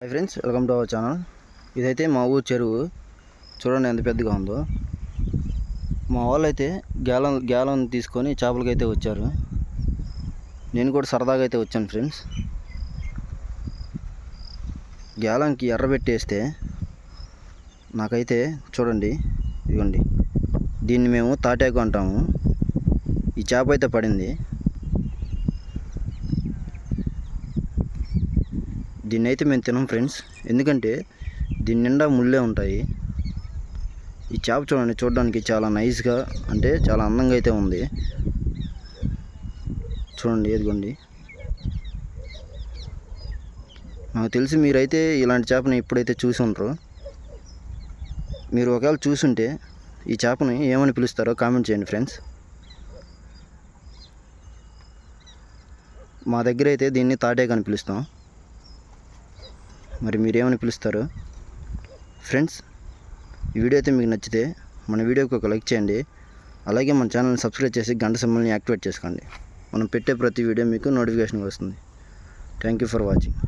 Hi friends welcome to our channel ఇదైతే మా ఊరు చెరువు. చూడండి ఎంత పెద్దగా ఉందో. మా వాళ్ళు అయితే గ్యాలం గ్యాలం తీసుకొని చేపలకి అయితే వచ్చారు. నేను కూడా సరదాగా అయితే వచ్చాను ఫ్రెండ్స్ గ్యాలన్కి ఎర్ర పెట్టేస్తే నాకైతే చూడండి ఇదిగోండి. దీన్ని మేము తాటాకు అంటాము. ఈ చేప అయితే పడింది. దీన్ని అయితే మేము తినం ఫ్రెండ్స్. ఎందుకంటే దీని నిండా ముళ్ళే ఉంటాయి. ఈ చేప చూడండి చూడడానికి చాలా నైస్గా అంటే చాలా అందంగా అయితే ఉంది. చూడండి ఎదుగోండి నాకు తెలిసి మీరైతే ఇలాంటి చేపని ఎప్పుడైతే చూసి ఉండరు. మీరు ఒకవేళ చూసుంటే ఈ చేపని ఏమని పిలుస్తారో కామెంట్ చేయండి ఫ్రెండ్స్. మా దగ్గర అయితే దీన్ని తాటేగా అని పిలుస్తాం. మరి మీరేమని పిలుస్తారు? ఫ్రెండ్స్ ఈ వీడియో అయితే మీకు నచ్చితే మన వీడియోకి ఒక లైక్ చేయండి. అలాగే మన ఛానల్ని సబ్స్క్రైబ్ చేసి గంట సింబల్ని యాక్టివేట్ చేసుకోండి. మనం పెట్టే ప్రతి వీడియో మీకు నోటిఫికేషన్ వస్తుంది. Thank you for watching